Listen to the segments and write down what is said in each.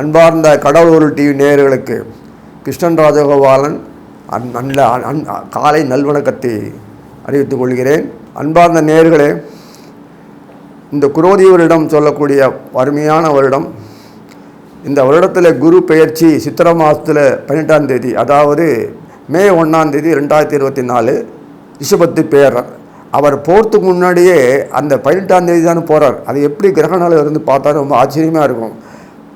அன்பார்ந்த கடவுள் டிவி நேயர்களுக்கு கிருஷ்ணன் ராஜகோபாலன் அந் நல்ல அன்- காலை நல்வணக்கத்தை அறிவித்துக் கொள்கிறேன். அன்பார்ந்த நேயர்களே இந்த குரோதி வருடம் சொல்லக்கூடிய அருமையான வருடம். இந்த வருடத்தில் குரு பெயர்ச்சி சித்திர மாதத்தில் பன்னெண்டாம் தேதி அதாவது மே ஒன்றாம் தேதி ரெண்டாயிரத்தி இருபத்தி நாலு ரிஷபத்து பேரர். அவர் போகிறதுக்கு முன்னாடியே அந்த பதினெட்டாம் தேதி தானே போகிறார் அது எப்படி கிரகணால இருந்து பார்த்தா ரொம்ப ஆச்சரியமாக இருக்கும்.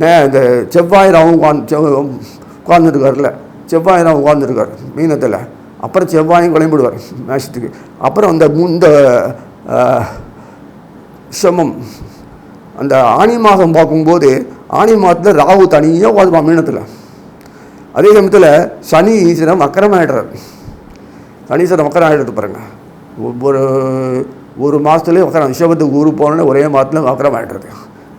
மே இந்த செவ்வாய் ராவும் உட்காந்து உட்காந்துருக்கார்ல செவ்வாய் ராவும் உட்காந்துருக்கார் மீனத்தில். அப்புறம் செவ்வாயும் கிளம்பிடுவார் மேஷத்துக்கு. அப்புறம் அந்த இந்த சமம் அந்த ஆனி மாதம் பார்க்கும்போது ஆனி மாதத்தில் ராகு தனியாக உட்காந்துப்பான் மீனத்தில். அதே சமயத்தில் சனி ஈஸ்வரம் அக்கிரமாயிடுறார் சனீஸ்வரன் வக்கரம் ஆகிடுறது பாருங்க. ஒரு ஒரு மாதத்துலேயே வக்கரம் ரிஷபத்துக்கு ஊரு போனோன்னே ஒரே மாதத்துல வக்கரம் ஆகிடுறது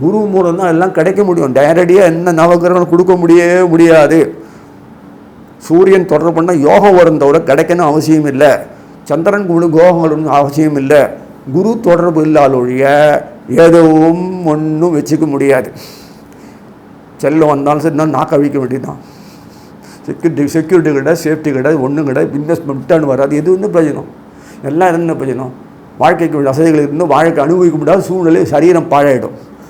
குரு மூலம் தான் எல்லாம் கிடைக்க முடியும். டைரக்டியாக என்ன நவகிரகம் கொடுக்க முடியவே முடியாது. சூரியன் தொடர்பு பண்ணால் யோகம் வரும் கிடைக்கணும் அவசியம் இல்லை. சந்திரன் குழு கோகங்கள் ஒன்றும் அவசியம் இல்லை. குரு தொடர்பு இல்லாத ஒழிய எதுவும் ஒன்றும் வச்சுக்க முடியாது. செல்லம் வந்தாலும் சரி நான் நாக்க அழிக்க வேண்டியதுதான். செக்யூரிட்டி செக்யூரிட்டி கிடையாது சேஃப்டி கிடையாது ஒன்றும் கிடையாது. இன்வெஸ்ட்மெண்ட் ரிட்டர்ன் வராது எது வந்து பிரயோஜனம். எல்லாம் என்ன பிரயோஜனம்? வாழ்க்கைக்கு வசதிகள் இருந்து வாழ்க்கை அனுபவிக்க முடியாத சூழ்நிலை சரீரம் பாழாயிடும்.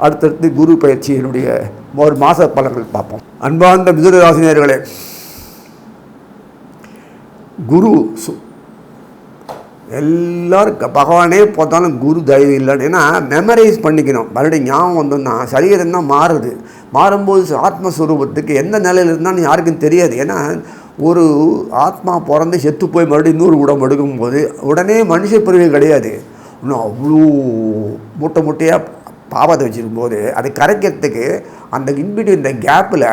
அடுத்தடுத்து குரு பயிற்சியினுடைய ஒரு மாத பலன்கள் பார்ப்போம். அன்பார்ந்த மிதுனராசினியர்களே குரு சு எல்லாரும் க- பகவானே பார்த்தாலும் குரு தயவு இல்லைன்னு ஏன்னா மெமரைஸ் பண்ணிக்கணும். மறுபடியும் ஞாபகம் வந்தோம்னா சரீரம் தான் மாறுது. மாறும்போது ஆத்மஸ்வரூபத்துக்கு எந்த நிலையில் இருந்தாலும் யாருக்கும் தெரியாது. ஏன்னா ஒரு ஆத்மா பிறந்து செத்து போய் மறுபடியும் இன்னொரு உடம்பு எடுக்கும்போது உடனே மனுஷ பிரிவு கிடையாது. இன்னும் அவ்வளோ மூட்டை மூட்டையாக பாவத்தை வச்சுருக்கும்போது அதை கரைக்கிறதுக்கு அந்த இன்பிட்டு இந்த கேப்பில்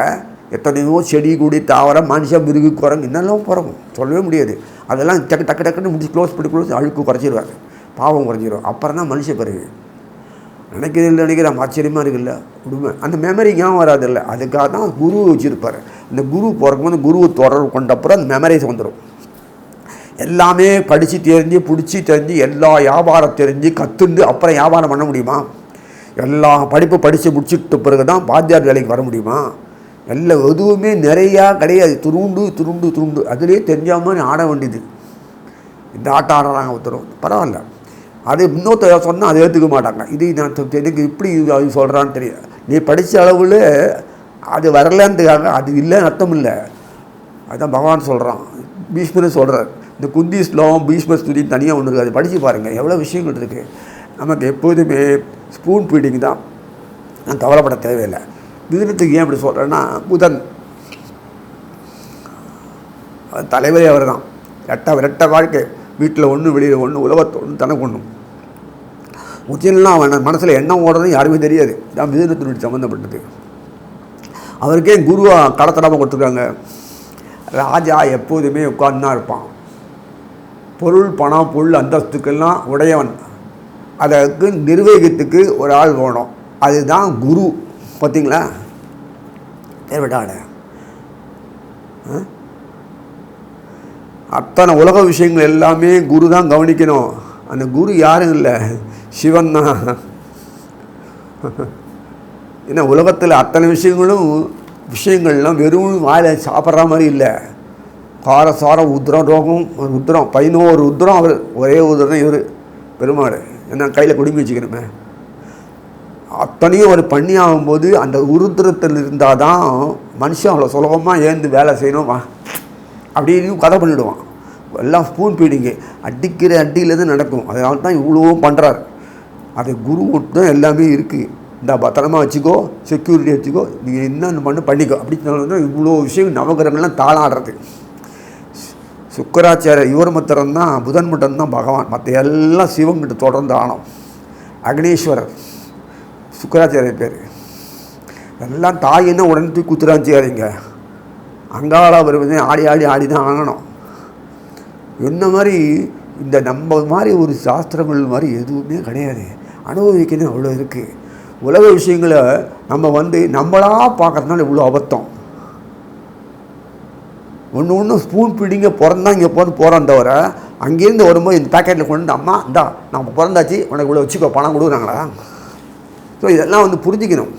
எத்தனையோ செடி கொடி தாவரம் மனுஷன் மிருகு குரங்கு இன்னெல்லாம் பிறகும் சொல்லவே முடியாது. அதெல்லாம் டக்கு டக்கு டக்குன்னு முடிச்சு க்ளோஸ் பண்ணி க்ளோஸ் அழுக்கு குறைச்சிருவாங்க. பாவம் குறைஞ்சிரும். அப்புறம் தான் மனுஷ பிறகு. நினைக்கிறது இல்லை நினைக்கிறேன். ஆச்சரியமாக இருக்குல்ல? உண்மை அந்த மெமரி ஏன் வராதில்ல? அதுக்காக தான் குரு வச்சுருப்பார். இந்த குரு பிறக்கும்போது குருவை தொடர்பு கொண்டப்புறம் அந்த மெமரிஸ் வந்துடும் எல்லாமே படித்து தெரிஞ்சு பிடிச்சி தெரிஞ்சு எல்லா வியாபாரம் தெரிஞ்சு கற்றுண்டு அப்புறம் வியாபாரம் பண்ண முடியுமா? எல்லா படிப்பு படித்து முடிச்சுட்டு பிறகு தான் பாத்தியார் வேலைக்கு வர முடியுமா? எல்லாம் எதுவுமே நிறையா கிடையாது. துருண்டு துருண்டு துருண்டு. அதுலேயே தெரிஞ்சாமல் மாதிரி ஆட வேண்டியது. இந்த ஆட்டம் ஆடுறாங்க ஒருத்தரும் பரவாயில்ல. அது இன்னொருத்த சொன்னால் அதை ஏற்றுக்க மாட்டாங்க. இது நான் எனக்கு இப்படி அது சொல்கிறான்னு தெரியும் நீ படித்த அளவில் அது வரலன்றதுக்காக அது இல்லைன்னு அர்த்தம் இல்லை. அதுதான் பகவான் சொல்கிறான் பீஷ்மர் சொல்கிறார் இந்த குந்தி ஸ்லோகம் பீஷ்மர் ஸ்துதி தனியாக ஒன்று இருக்குது. அது படித்து பாருங்கள் எவ்வளோ விஷயங்கள் இருக்குது நமக்கு எப்போதுமே ஸ்பூன் ஃபீடிங் தான். நான் கவலைப்பட தேவையில்லை. மிதுனத்துக்கு ஏன் அப்படி சொல்கிறேன்னா புதன். தலைவரே அவர் தான் ரெட்ட ரெட்ட வாழ்க்கை. வீட்டில் ஒன்று வெளியில் ஒன்று உலகத்தை ஒன்று தனக்கு ஒன்று உச்சிலாம் அவன் மனசில் என்ன ஓடுறதுன்னு யாருமே தெரியாது. இதான் மிதுனத்தினுடைய சம்மந்தப்பட்டது அவருக்கே குருவாக கடத்தடாமல் கொடுத்துருக்காங்க. ராஜா எப்போதுமே உட்கார்ந்து தான் இருப்பான். பொருள் பணம் பொருள் அந்தஸ்துக்கெல்லாம் உடையவன். அதற்கு நிர்வகித்துக்கு ஒரு ஆள் வேணும். அதுதான் குரு. பார்த்தீங்களா தேவைடாட அத்தனை உலக விஷயங்கள் எல்லாமே குரு தான் கவனிக்கணும். அந்த குரு யாரும் இல்லை. சிவன் தான். ஏன்னா உலகத்தில் அத்தனை விஷயங்களும் விஷயங்கள்லாம் வெறும் வாயில் சாப்பிட்ற மாதிரி இல்லை. கார சாரம் உத்திரம் ரோகம் உத்திரம் பதினோரு உத்திரம் அவர் ஒரே உத்திரம் இவர். பெருமாள். என்ன கையில் குடும்பி வச்சுக்கணுமே. அத்தனையும் ஒரு பண்ணி ஆகும்போது அந்த உருத்திரத்தில் இருந்தால் தான் மனுஷன் அவ்வளோ சுலபமாக ஏந்து வேலை செய்யணும் வா. அப்படின்னு கதை பண்ணிவிடுவான் எல்லாம் ஸ்பூன் ஃபீடிங்கு அடிக்கிற அடியிலேருந்து நடக்கும். அதனால தான் இவ்வளோ பண்ணுறாரு அது குரு மட்டும் எல்லாமே இருக்குது இந்த பத்திரமா வச்சுக்கோ செக்யூரிட்டி வச்சுக்கோ நீங்கள் என்னென்ன பண்ணு பண்ணிக்கோ. அப்படின்னு சொன்னா இவ்வளோ விஷயம் நவகிரகங்கள்லாம் தாளாடுறது. சுக்கராச்சாரியர் இவர் மட்டும்தான் தான் புதன் மட்டும்தான் பகவான். மற்ற எல்லாம் சிவங்கிட்ட தொடர்ந்து ஆனோம். அக்னீஸ்வரர் சுக்கராச்சாரியர் பேர். எல்லாம் தாய் என்ன உடனே தூக்கி குத்துறாச்சியாதீங்க. அங்காளா வருவதே ஆடி ஆடி ஆடி தான் ஆகணும். என்ன மாதிரி இந்த நம்ம மாதிரி ஒரு சாஸ்திரங்கள் மாதிரி எதுவுமே கிடையாது. அனுபவிக்கணும் அவ்வளோ இருக்குது உலக விஷயங்களை நம்ம வந்து நம்மளாக பார்க்கறதுனால இவ்வளோ அபத்தம். ஒன்று ஒன்று ஸ்பூன் பிடிங்க பிறந்தா இங்கே பிறந்து போகிறான் தவிர அங்கேருந்து வரும்போது இந்த பேக்கெட்டில் கொண்டு வந்து, அம்மா இந்தா நம்ம பிறந்தாச்சு உனக்கு இவ்வளோ வச்சுக்கோ பணம் கொடுக்குறாங்களா? ஸோ இதெல்லாம் வந்து புரிஞ்சுக்கணும்.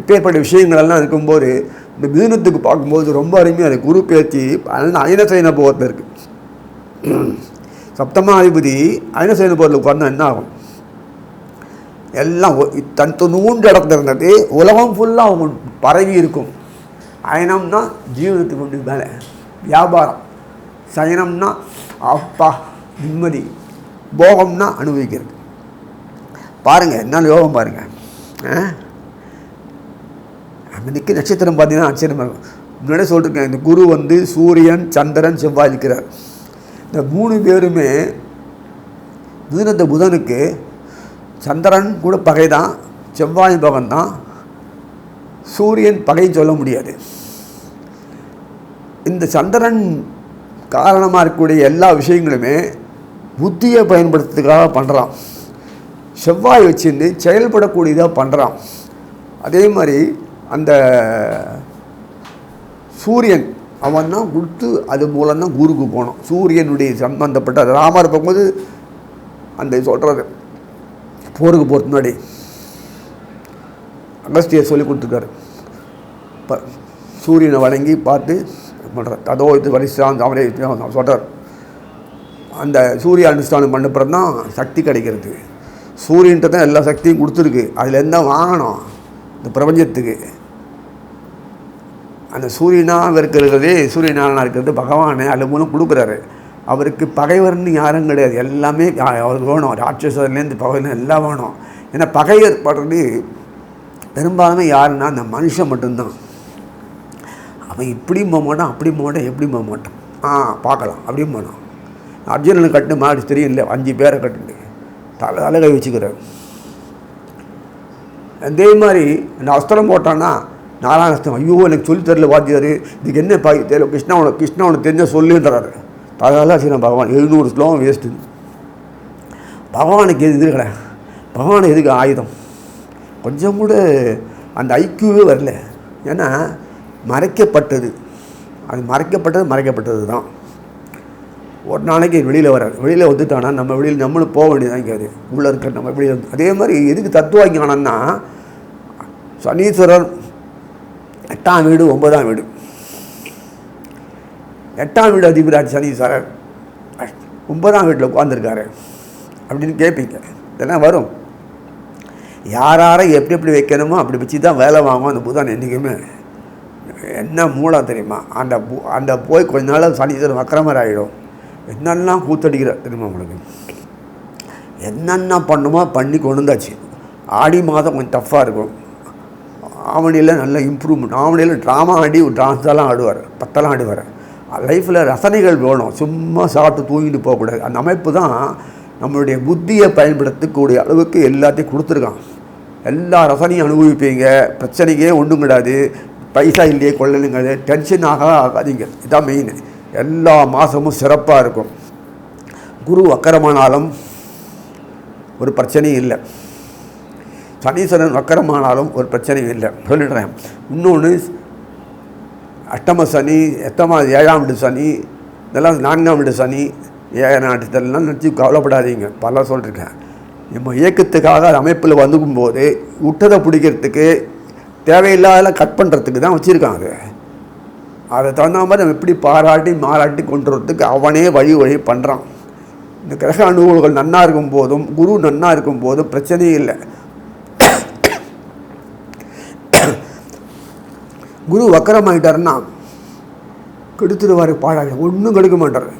இப்பேற்பட்ட விஷயங்களெல்லாம் இருக்கும்போது இந்த மீனத்துக்கு பார்க்கும்போது ரொம்ப அருமையாக இருக்குது குரு பேச்சு அதனால் அயனசைன போகத்தில் இருக்குது சப்தமாதிபதி அயனசைன போகத்தில் உட்கார்ந்தா என்ன ஆகும்? எல்லாம் தன் நூண்டு இடத்துல இருந்தது உலகம் ஃபுல்லாக அவங்க பரவி இருக்கும். அயனம்னா ஜீவனத்துக்கு கொண்டு மேலே. வியாபாரம். சயனம்னா அப்பா நிம்மதி. போகம்னா அனுபவிக்கிறது. பாருங்கள் என்ன யோகம் பாருங்கள் ஆ? அன்னைக்கு நட்சத்திரம் பார்த்தீங்கன்னா ஆச்சரியமாக இருக்கும். முன்னாடியே சொல்லிருக்கேன் இந்த குரு வந்து சூரியன் சந்திரன் செவ்வாய் இருக்கிறார். இந்த மூணு பேருமே மிதுனத்த புதனுக்கு சந்திரன் கூட பகை தான் செவ்வாய் பகன் தான் சூரியன் பகைன்னு சொல்ல முடியாது. இந்த சந்திரன் காரணமாக இருக்கக்கூடிய எல்லா விஷயங்களுமே புத்தியை பயன்படுத்துறதுக்காக பண்ணுறான் செவ்வாய் வச்சுருந்து செயல்படக்கூடியதாக பண்ணுறான் அதே மாதிரி அந்த சூரியன் அவன் தான் கொடுத்து அது மூலம் தான் குருக்கு போனோம் சூரியனுடைய சம்பந்தப்பட்ட ராமர் பார்க்கும்போது அந்த சொல்கிறது போருக்கு போகிறது முன்னாடி. அகஸ்தியர் சொல்லி கொடுத்துருக்காரு. இப்போ சூரியனை வணங்கி பார்த்து பண்ணுறார் அதோ இது வரிசான் அவரே சொல்கிறார் அந்த சூரிய அனுஷ்டானம் பண்ண பிறகு தான் சக்தி கிடைக்கிறது. சூரியன்ட்டு தான் எல்லா சக்தியும் கொடுத்துருக்கு. அதில் என்ன வாங்கணும். இந்த பிரபஞ்சத்துக்கு. அந்த சூரியனாக இருக்கிறதே சூரியனாக இருக்கிறது பகவானே அது மூலம் கொடுக்குறாரு. அவருக்கு பகைவர்னு யாரும் கிடையாது. எல்லாமே அவருக்கு வேணும். ராட்சசர்லேருந்து பகைவர்லேருந்து எல்லாம் வேணும். ஏன்னா பகைவர் படுறது பெரும்பாலுமே யாருன்னா அந்த மனுஷன் மட்டும்தான். அவன் இப்படியும் போக மாட்டான் அப்படியும் போக மாட்டான் எப்படியும் போக மாட்டான். ஆ பார்க்கலாம் அப்படியும் போனான் அர்ஜுனனை கட்டு மாடு தெரியும் இல்லை அஞ்சு பேரை கட்டுண்டு தலை தலை கை வச்சுக்கிறார். அதே மாதிரி அந்த அஸ்திரம் போட்டான்னா நாராயணஸ்தம் ஐயோ எனக்கு சொல்லி தரல வாத்தியார். இதுக்கு என்ன பாய் தெரியல கிருஷ்ணா உனக்கு கிருஷ்ணா உனக்கு தெரிஞ்ச சொல்லுன்றாரு. அதனால சரி பகவான். எழுநூறு ஸ்லோகம் வேஸ்ட்டு பகவானுக்கு எது இருக்கிறேன் பகவானுக்கு எதுக்கு ஆயுதம்? கொஞ்சம் கூட அந்த ஐக்கியூவே வரல. ஏன்னா மறைக்கப்பட்டது. அது மறைக்கப்பட்டது மறைக்கப்பட்டது தான். ஒரு நாளைக்கு வெளியில் வர வெளியில் வந்துட்டானா நம்ம வெளியில் நம்மளும் போக வேண்டியதான் இங்கே உள்ளே இருக்க நம்ம வெளியில் வந்து அதே மாதிரி எதுக்கு தத்துவ ஞானம்னா சனீஸ்வரர் எட்டாம் வீடு ஒன்பதாம் வீடு. எட்டாம் வீடு அதிபராஜ் சனீஸ்வரர். ஒன்பதாம் வீட்டில் உட்காந்துருக்காரு அப்படின்னு கேட்பீங்க இதெல்லாம் வரும். யார் யாரை எப்படி எப்படி வைக்கணுமோ அப்படி வச்சு தான் வேலை வாங்கும் அந்த புதன் என்றைக்குமே. என்ன மூலம் தெரியுமா? அந்த பு- அந்த போய் கொஞ்ச நாள் சனீஸ்வரன் வக்கரமர் ஆகிடும் என்னெல்லாம் கூத்தடிக்கிற தெரியுமா உங்களுக்கு? என்னென்ன பண்ணுமோ பண்ணி கொண்டு வந்தாச்சு. ஆடி மாதம் கொஞ்சம் டஃப்பாக இருக்கும். ஆவணியில் நல்ல இம்ப்ரூவ்மெண்ட் ஆவணியில் ட்ராமா ஆடி டான்ஸெல்லாம் ஆடுவார். பத்தெல்லாம் ஆடுவார். லைஃப்பில் ரசனைகள் வேணும். சும்மா சாப்பிட்டு தூங்கிட்டு போகக்கூடாது. அந்த அமைப்பு தான் நம்மளுடைய புத்தியை பயன்படுத்தக்கூடிய அளவுக்கு எல்லாத்தையும் கொடுத்துருக்கான். எல்லா ரசனையும் அனுபவிப்பீங்க. பிரச்சனைக்கே ஒன்றும் கிடையாது பைசா இல்லையே கொள்ளலுங்கிறது டென்ஷன் ஆக ஆகாதீங்க இதான் மெயின் எல்லா மாதமும் சிறப்பாக இருக்கும். குரு வக்கரமானாலும் ஒரு பிரச்சனையும் இல்லை. சனீஸ்வரன் வக்கரமானாலும் ஒரு பிரச்சனையும் இல்லை. சொல்லிடுறேன். இன்னொன்று அஷ்டம சனி எத்தமா ஏழாம் வீடு சனி இதெல்லாம் நான்காம் வீடு சனி ஏழாம் நாட்டு இதெல்லாம் நினச்சி கவலைப்படாதீங்க. பல சொல்லியிருக்கேன் நம்ம இயக்கத்துக்காக அமைப்பில் வந்துக்கும் போது விட்டதை பிடிக்கிறதுக்கு தேவையில்லாத கட் பண்ணுறதுக்கு தான் வச்சுருக்காங்க. அதை தகுந்த மாதிரி நம்ம எப்படி பாராட்டி மாறாட்டி கொண்டு வரதுக்கு அவனே வழி வழி பண்ணுறான் இந்த கிரக அனுகூலங்கள் நன்னா இருக்கும் போதும் குரு நன்னா இருக்கும் போதும் பிரச்சனையே இல்லை. குரு வக்கரமாயிட்டாருன்னா கெடுத்துடுவார் பாழாக ஒன்றும் கெடுக்க மாட்டார்.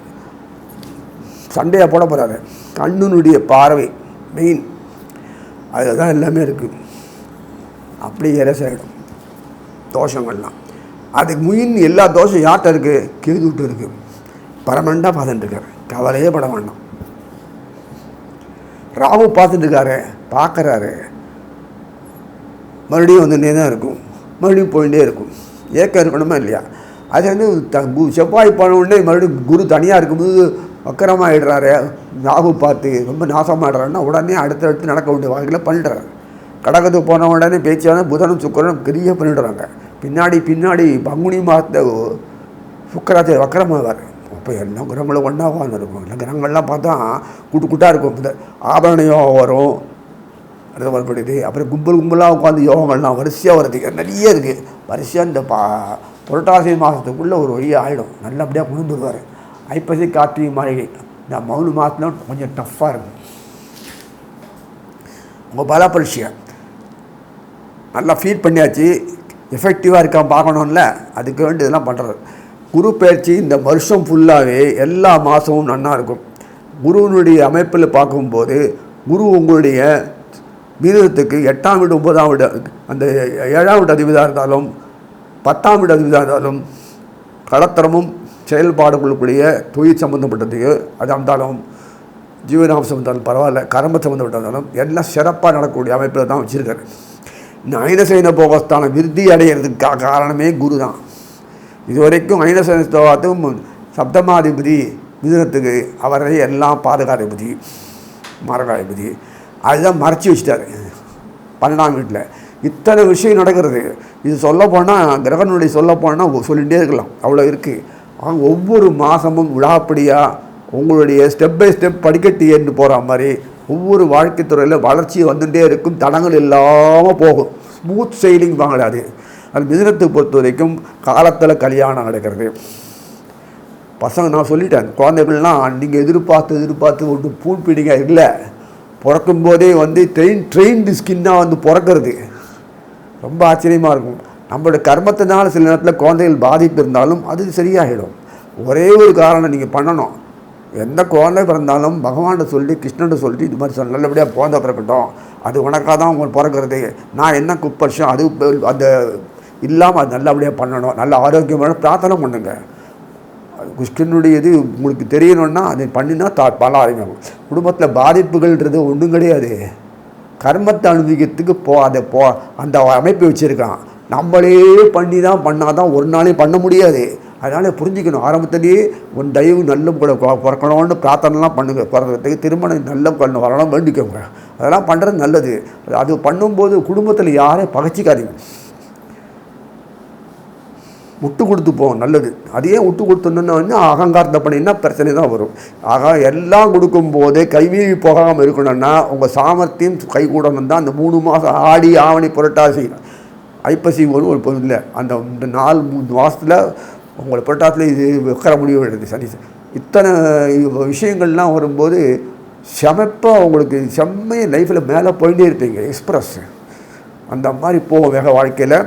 சண்டையாக போட போகிறாரு கண்ணுனுடைய பார்வை. மெயின் அதில் தான் எல்லாமே இருக்குது அப்படியே இரசாயிடும் தோஷங்கள்லாம். அதுக்கு முயின் எல்லா தோஷம் யார்கிட்ட இருக்குது கேதுவிட்டு இருக்குது பரமண்டாக பார்த்துட்டு இருக்காரு கவலையே பட வேண்டாம். ராகு பார்த்துட்டு இருக்காரு பார்க்குறாரு. மறுபடியும் வந்துட்டே தான் இருக்கும். மறுபடியும் போயிட்டே இருக்கும். ஏக்கம் இருக்கணுமா இல்லையா? அது வந்து த கு- செவ்வாய் போன உடனே மறுபடியும் குரு தனியாக இருக்கும்போது வக்கரமாயிடுறாரு. ராகு பார்த்து ரொம்ப நாசமாடுறான்னா உடனே அடுத்தடுத்து நடக்க வேண்டிய வாழ்க்கையில் பண்ணுறாங்க கடகத்துக்கு போன உடனே பேச்சான புதனும் சுக்கரனும் பெரிய பண்ணிடுறாங்க. பின்னாடி பின்னாடி பங்குனி மாதத்தை சுக்கராச்சாரிய வக்கரமாவார். அப்போ எல்லா கிரகங்களும் ஒன்றா உட்காந்துருக்கும் எல்லா கிரகங்கள்லாம் பார்த்தா கூட்டு கூட்டாக இருக்கும். இந்த ஆபரண யோகம் வரும். அடுத்த வரப்படுது அப்புறம் கும்பல் கும்பலாக உட்காந்து யோகங்கள்லாம் வரிசையாக வருது நிறைய இருக்குது வரிசையாக இந்த பா புரட்டாசி மாதத்துக்குள்ளே ஒரு வழியாக ஆகிடும் நல்லபடியாக கொண்டு ஐப்பசி கார்த்திகை மாளிகை நான் மௌன மாதத்துல கொஞ்சம் டஃப்பாக இருக்கும் உங்கள் பல பரீட்சை நல்லா ஃபீல் பண்ணியாச்சு. எஃபெக்டிவாக இருக்கா பார்க்கணும்ல. அதுக்கு வேண்டி இதெல்லாம் பண்ணுறது குரு பயிற்சி இந்த வருஷம் ஃபுல்லாகவே எல்லா மாதமும் நன்னா இருக்கும். குருவினுடைய அமைப்பில் பார்க்கும்போது குரு உங்களுடைய வீரத்துக்கு எட்டாம் வீடு ஒன்பதாம் வீடு அந்த ஏழாம் வீடு அதிபதியாக இருந்தாலும் பத்தாம் வீடு அதிபதியாக இருந்தாலும் கடத்திரமும் செயல்பாடுகளுக்குரிய தொழில் சம்மந்தப்பட்டதையோ அது இருந்தாலும் ஜீவனாம்சம் இருந்தாலும் பரவாயில்ல கரம்ப சம்மந்தப்பட்டதாலும் எல்லாம் சிறப்பாக நடக்கக்கூடிய அமைப்பில் தான் வச்சுருக்காரு. இந்த ஐனசைன போகஸ்தான விருத்தி அடைகிறதுக்கு காரணமே குரு தான் இது வரைக்கும் ஐனசைன ஸ்தோகத்தும் சப்தமாதிபதி மிதுனத்துக்கு அவரை எல்லாம் பாதுகாதிபதி மரகாதிபதி. அதுதான் மறைச்சி வச்சுட்டார். பன்னெண்டாம் வீட்டில். இத்தனை விஷயம் நடக்கிறது. இது சொல்ல போனால் கிரகனுடைய சொல்ல போனால் சொல்லிகிட்டே இருக்கலாம். அவ்வளோ இருக்குது ஒவ்வொரு மாதமும் விழாப்படியாக உங்களுடைய ஸ்டெப் பை ஸ்டெப் படிக்கட்டு ஏறிட்டு போகிற மாதிரி ஒவ்வொரு வாழ்க்கை துறையில் வளர்ச்சி வந்துகிட்டே இருக்கும் தடங்கள் இல்லாமல் போகும். ஸ்மூத் செயலிங் வாங்கல அது. அது பொறுத்த வரைக்கும் காலத்தில் கல்யாணம் நடக்கிறது. பசங்க நான் சொல்லிட்டேன் குழந்தைகள்லாம் நீங்கள் எதிர்பார்த்து எதிர்பார்த்து ஒன்று பூன்பிடிங்க இல்லை. பிறக்கும் போதே வந்து ட்ரெயின் ட்ரெயின்டு ஸ்கின்னாக வந்து பிறக்கிறது. ரொம்ப ஆச்சரியமாக இருக்கும். நம்மளோட கர்மத்தினால சில நேரத்தில் குழந்தைகள் பாதிப்பு இருந்தாலும் அது சரியாகிடும். ஒரே ஒரு காரணம் நீங்கள் பண்ணணும். எந்த குழந்தை பிறந்தாலும் பகவானை சொல்லி கிருஷ்ணன் சொல்லி இது மாதிரி சொல்ல நல்லபடியாக குழந்தை பிறக்கட்டும். அது உனக்காக தான் உங்களுக்கு பிறக்கிறது. நான் என்ன குப்பர்ஷம் அது அந்த இல்லாமல் அது நல்லபடியாக பண்ணணும். நல்ல ஆரோக்கியமான பிரார்த்தனை பண்ணுங்க. கிருஷ்ணனுடைய இது உங்களுக்கு தெரியணும்னா அதை பண்ணினா தா பல ஆரம்பிக்கும் குடும்பத்தில் பாதிப்புகள்ன்றது ஒன்றும் கிடையாது. கர்மத்தை அனுபவிக்கிறதுக்கு போ அதை போ அந்த அமைப்பு வச்சுருக்கான். நம்மளே பண்ணி தான் பண்ணால் தான் ஒரு நாளையும் பண்ண முடியாது. அதனால் புரிஞ்சுக்கணும். ஆரம்பத்திலேயே உன் தயவு நல்ல கூட. பிறக்கணும்னு பிரார்த்தனைலாம் பண்ணுங்கள் பிறக்கிறதுக்கு திருமணம் நல்ல பண்ண வரணும் வேண்டிக்கோங்க. அதெல்லாம் பண்ணுறது நல்லது. அது பண்ணும்போது குடும்பத்தில் யாரையும் பகச்சிக்காதீங்க. விட்டு கொடுத்து போவோம் நல்லது. அதையே விட்டு கொடுத்தோன்னா அகங்காரத்தை பண்ணினா பிரச்சனை தான் வரும். ஆக எல்லாம் கொடுக்கும்போது கைவீழி போகாமல் இருக்கணும்னா உங்கள் சாமர்த்தியம் கைகூடணும் தான் அந்த மூணு மாதம் ஆடி ஆவணி புரட்டாசி. ஐப்பசி ஒரு ஒரு பொருள் இல்லை. அந்த இந்த நாலு மூணு மாதத்தில் உங்களை புரட்டாசியில் இது வைக்கிற முடிவு எடுது சனி இத்தனை விஷயங்கள்லாம் வரும்போது செமப்பாக உங்களுக்கு செம்மைய லைஃப்பில் மேலே போயிட்டே இருப்பீங்க எக்ஸ்ப்ரெஸ் அந்த மாதிரி போகும் வேக வாழ்க்கையில்.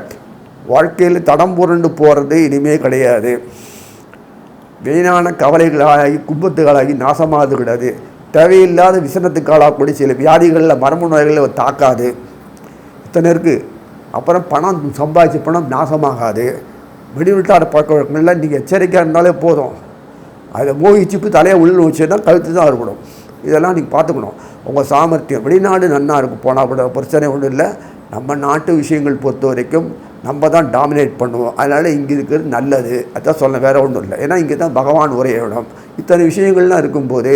வாழ்க்கையில் தடம் புரண்டு போகிறது இனிமே கிடையாது. வீணான கவலைகளாகி கும்பத்துகளாகி நாசமாகிறது கிடையாது தேவையில்லாத விசனத்துக்கு ஆளாகக்கூடிய சில வியாதிகளில் மரபு நோய்களில் தாக்காது. இத்தனை இருக்குது அப்புறம் பணம் சம்பாதிச்ச பணம் நாசமாகாது. வெளிவிட்டார பழக்க வழக்கங்கள்லாம் நீங்கள் எச்சரிக்கையாக இருந்தாலே போதும். அதை மோகிச்சுப்பு தலையை உள்ள வச்சுன்னா கழுத்து தான் இருக்கணும் இதெல்லாம் நீங்கள் பார்த்துக்கணும். உங்கள் சாமர்த்தியம். வெளிநாடு நன்னா இருக்கும் போனால் கூட பிரச்சனை ஒன்றும் இல்லை. நம்ம நாட்டு விஷயங்கள் பொறுத்த வரைக்கும் நம்ம தான் டாமினேட் பண்ணுவோம். அதனால் இங்கே இருக்கிறது நல்லது. அதான் சொல்ல வேறு ஒன்றும் இல்லை. ஏன்னா இங்கே தான் பகவான் ஒரே இடம் இத்தனை விஷயங்கள்லாம் இருக்கும்போது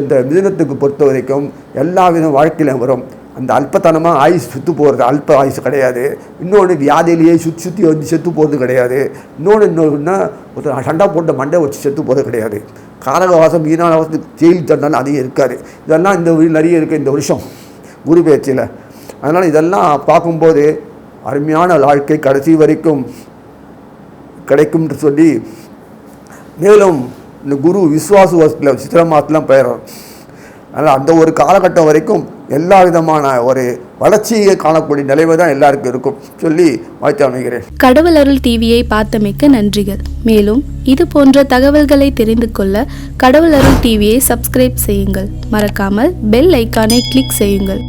இந்த மிதுனத்துக்கு பொறுத்த வரைக்கும் எல்லா விதம் வாழ்க்கையிலும் வரும். அந்த அல்பத்தனமாக ஆயுஸ் சுத்து போகிறது அல்ப ஆயுஸ் கிடையாது. இன்னொன்று வியாதியிலேயே சுற்றி சுற்றி வந்து செத்து போகிறது கிடையாது. இன்னொன்று இன்னொன்று ஒருத்தர் சண்டை போட்ட மண்டை வச்சு செத்து போகிறது கிடையாது. காரகவாசம் ஈனாவாசம் ஜெயில் தண்டாலும் அதிகம் இருக்காது. இதெல்லாம் இந்த நிறைய இருக்குது இந்த வருஷம் குரு பேச்சில். அதனால் இதெல்லாம் பார்க்கும்போது அருமையான வாழ்க்கை கடைசி வரைக்கும் கிடைக்கும்னு சொல்லி மேலும் இந்த குரு விஸ்வாச வசத்தில் சித்திர மாதத்துலாம் பெயரும் அதனால் அந்த ஒரு காலகட்டம் வரைக்கும் எல்லா விதமான ஒரு வளர்ச்சியை காணக்கூடிய நிலைமை தான் எல்லாருக்கும் இருக்கும். சொல்லி வாழ்த்து அமைகிறேன். கடவுள் அருள் டிவியை பார்த்தமைக்க நன்றிகள். மேலும் இது போன்ற தகவல்களை தெரிந்து கொள்ள கடவுள் அருள் டிவியை சப்ஸ்கிரைப் செய்யுங்கள். மறக்காமல் பெல் ஐக்கானை கிளிக் செய்யுங்கள்.